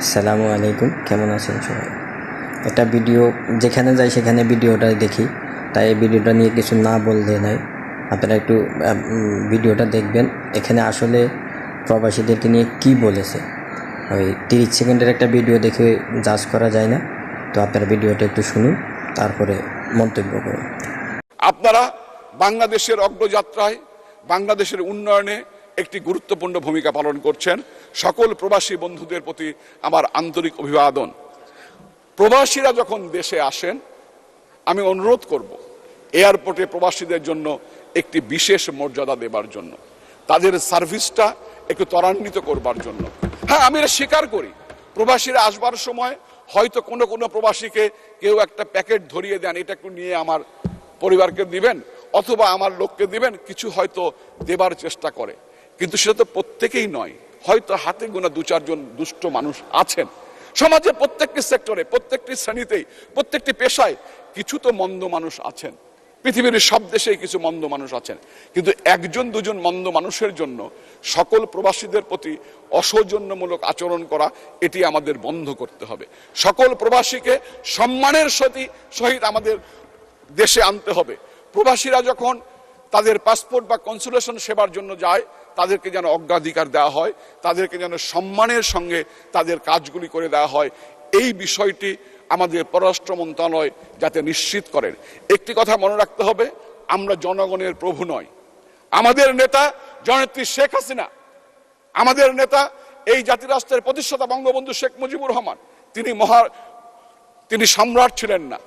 আসসালামু আলাইকুম, কেমন আছেন সবাই? একটা ভিডিও, যেখানে যাই সেখানে ভিডিওটা দেখি। তাই এই ভিডিওটা নিয়ে কিছু না বললে নাই আপনারা একটু ভিডিওটা দেখবেন। এখানে আসলে প্রবাসীদেরকে নিয়ে কি বলেছে? ওই তিরিশ সেকেন্ডের একটা ভিডিও দেখে জাজ করা যায় না। তো আপনারা ভিডিওটা একটু শুনুন, তারপরে মন্তব্য করুন। আপনারা বাংলাদেশের অগ্রযাত্রায়, বাংলাদেশের উন্নয়নে একটি গুরুত্বপূর্ণ ভূমিকা পালন করছেন সকল প্রবাসী বন্ধুদের প্রতি আমার আন্তরিক অভিবাদন। প্রবাসীরা যখন দেশে আসেন, আমি অনুরোধ করব এয়ারপোর্টে প্রবাসীদের জন্য একটি বিশেষ মর্যাদা দেবার জন্য, তাদের সার্ভিসটা একটু ত্বরান্বিত করবার জন্য। হ্যাঁ আমি এটা স্বীকার করি, প্রবাসীরা আসবার সময় হয়তো কোনো কোনো প্রবাসীকে কেউ একটা প্যাকেট ধরিয়ে দেন, এটা একটু নিয়ে আমার পরিবারকে দিবেন, অথবা আমার লোককে দিবেন, কিছু হয়তো দেবার চেষ্টা করে। কিন্তু সেটা তো প্রত্যেকেই নয়। হয়তো হাতে গোনা দু চারজন দুষ্ট মানুষ আছেন। সমাজে প্রত্যেকটি সেক্টরে, প্রত্যেকটি শ্রেণীতেই, প্রত্যেকটি পেশায় কিছু তো মন্দ মানুষ আছেন। পৃথিবীর সব দেশেই কিছু মন্দ মানুষ আছেন। কিন্তু একজন, দুজন মন্দ মানুষের জন্য সকল প্রবাসীদের প্রতি অসৌজন্যমূলক আচরণ করা, এটি আমাদের বন্ধ করতে হবে। সকল প্রবাসীকে সম্মানের সহিত আমাদের দেশে আনতে হবে। প্রবাসীরা যখন তাদের পাসপোর্ট বা কনসুলেশন সেবার জন্য যায়, তাদেরকে যেন অগ্রাধিকার দেওয়া হয়, তাদেরকে যেন সম্মানের সঙ্গে তাদের কাজগুলি করে দেওয়া হয়। এই বিষয়টি আমাদের পররাষ্ট্র মন্ত্রণালয় যাতে নিশ্চিত করেন। একটি কথা মনে রাখতে হবে, আমরা জনগণের প্রভু নয়। আমাদের নেতা জননেত্রী শেখ হাসিনা, আমাদের নেতা এই জাতিরাষ্ট্রের প্রতিষ্ঠাতা বঙ্গবন্ধু শেখ মুজিবুর রহমান, তিনি মহা, তিনি সম্রাট ছিলেন না।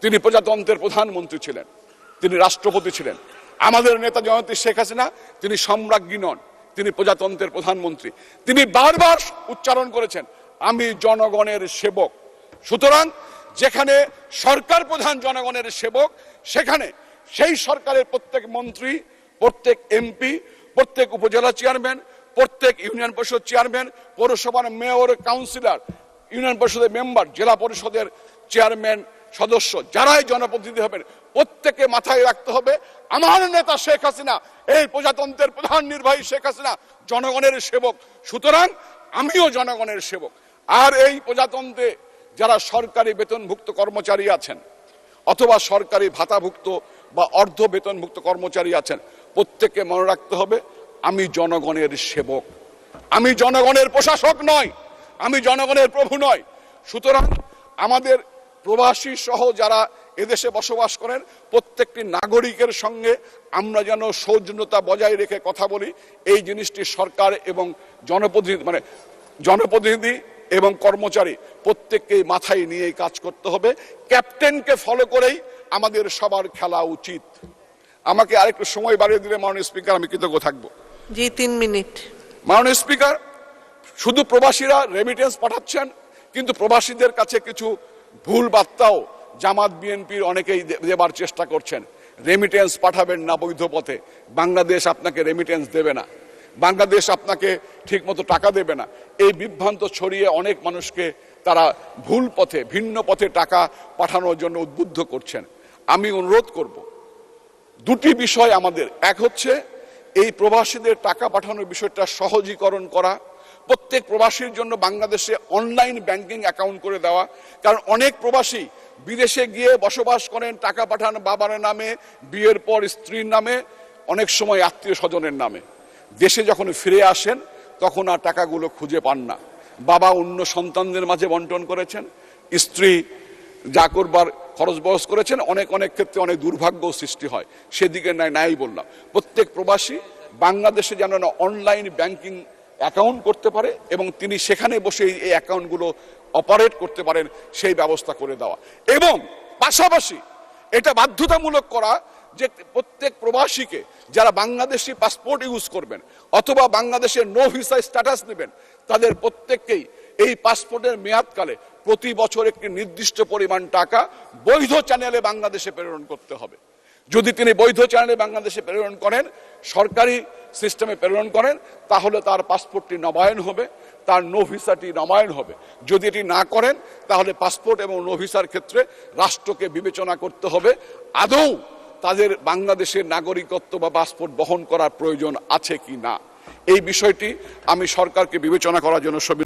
তিনি প্রজাতন্ত্রের প্রধানমন্ত্রী ছিলেন। তিনি রাষ্ট্রপতি ছিলেন। আমাদের নেতা জয়ন্তী শেখ হাসিনা, তিনি সম্রাজ্ঞী নন, তিনি প্রজাতন্ত্রের প্রধানমন্ত্রী। তিনি বারবার উচ্চারণ করেছেন, আমি জনগণের সেবক। সুতরাং যেখানে সরকার প্রধান জনগণের সেবক, সেখানে সেই সরকারের প্রত্যেক মন্ত্রী, প্রত্যেক এমপি, প্রত্যেক উপজেলা চেয়ারম্যান, প্রত্যেক ইউনিয়ন পরিষদ চেয়ারম্যান, পৌরসভার মেয়র, কাউন্সিলর, ইউনিয়ন পরিষদের মেম্বার, জেলা পরিষদের চেয়ারম্যান সদস্য যারাই জনপ্রতিনিধি হবেন প্রত্যেকে মাথায় রাখতে হবে, আমার নেতা শেখ হাসিনা, এই প্রজাতন্ত্রের প্রধান নির্বাহী শেখ হাসিনা, জনগণের সেবক। সুতরাং আমিও জনগণের সেবক। আর এই প্রজাতন্ত্রে যারা সরকারি বেতনভুক্ত কর্মচারী আছেন, অথবা সরকারি ভাতাভুক্ত বা অর্ধ বেতনভুক্ত কর্মচারী আছেন, প্রত্যেককে মনে রাখতে হবে, আমি জনগণের সেবক। আমি জনগণের প্রশাসক নয়, আমি জনগণের প্রভু নয়। সুতরাং আমাদের প্রবাসী সহ যারা এদেশে বসবাস করেন প্রত্যেকটি নাগরিকের সঙ্গে আমরা যেন সৌজন্যতা বজায় রেখে কথা বলি। এই জিনিসটি সরকার এবং জনপ্রতিনিধি মানে জনপ্রতিনিধি এবং কর্মচারী প্রত্যেককেই মাথায় নিয়ে কাজ করতে হবে। ক্যাপ্টেনকে ফলো করেই আমাদের সবার খেলা উচিত। আমাকে আরেকটু সময় বাড়িয়ে দিলে মাননীয় স্পিকার আমি কৃতজ্ঞ থাকব। জি তিন মিনিট। মাননীয় স্পিকার শুধু প্রবাসীরা রেমিটেন্স পাঠাচ্ছেন কিন্তু প্রবাসীদের কাছে কিছু ভুল বার্তাও জামাত বিএনপির অনেকেই দেবার চেষ্টা করছেন। রেমিটেন্স পাঠাবেন না বৈধ পথে। বাংলাদেশ আপনাকে রেমিটেন্স দেবে না। বাংলাদেশ আপনাকে ঠিকমতো টাকা দেবে না। এই বিভ্রান্ত ছড়িয়ে অনেক মানুষকে তারা ভুল পথে, ভিন্ন পথে টাকা পাঠানোর জন্য উদ্বুদ্ধ করছেন। আমি অনুরোধ করব, দুটি বিষয় আমাদের। এক হচ্ছে, এই প্রবাসীদের টাকা পাঠানোর বিষয়টা সহজীকরণ করা। প্রত্যেক প্রবাসীর জন্য বাংলাদেশে অনলাইন ব্যাংকিং অ্যাকাউন্ট করে দেওয়া। কারণ অনেক প্রবাসী বিদেশে গিয়ে বসবাস করেন, টাকা পাঠান বাবার নামে, বিয়ের পর স্ত্রীর নামে, অনেক সময় আত্মীয় স্বজনের নামে। দেশে যখন ফিরে আসেন, তখন আর টাকাগুলো খুঁজে পান না। বাবা অন্য সন্তানদের মাঝে বন্টন করেছেন, স্ত্রী যা করবার খরচ বরচ করেছেন, অনেক অনেক ক্ষেত্রে অনেক দুর্ভাগ্য সৃষ্টি হয়। সেদিকে নাই নাই বললাম। প্রত্যেক প্রবাসী বাংলাদেশে যেন অনলাইন ব্যাংকিং অ্যাকাউন্ট করতে পারে এবং তিনি সেখানে বসে এই অ্যাকাউন্টগুলো অপারেট করতে পারেন, সেই ব্যবস্থা করে দেওয়া। এবং পাশাপাশি এটা বাধ্যতামূলক করা যে প্রত্যেক প্রবাসীকে যারা বাংলাদেশি পাসপোর্ট ইউজ করবেন অথবা বাংলাদেশের নো ভিসা স্ট্যাটাস নেবেন, তাদের প্রত্যেককেই এই পাসপোর্টের মেয়াদকালে প্রতি বছর একটি নির্দিষ্ট পরিমাণ টাকা বৈধ চ্যানেলে বাংলাদেশে প্রেরণ করতে হবে। যদি তিনি বৈধ চ্যানেলে বাংলাদেশে প্রেরণ করেন, সরকারি সিস্টেমে প্রেরণ করেন, তাহলে তার পাসপোর্টটি নবায়ন হবে, তার নো ভিসাটি নবায়ন হবে। যদি এটি না করেন, তাহলে পাসপোর্ট এবং নো ভিসার ক্ষেত্রে রাষ্ট্রকে বিবেচনা করতে হবে। আদৌ তাদের বাংলাদেশের নাগরিকত্ব বা পাসপোর্ট বহন করার প্রয়োজন আছে কি না? এই বিষয়টি আমি সরকারকে বিবেচনা করার জন্য সবি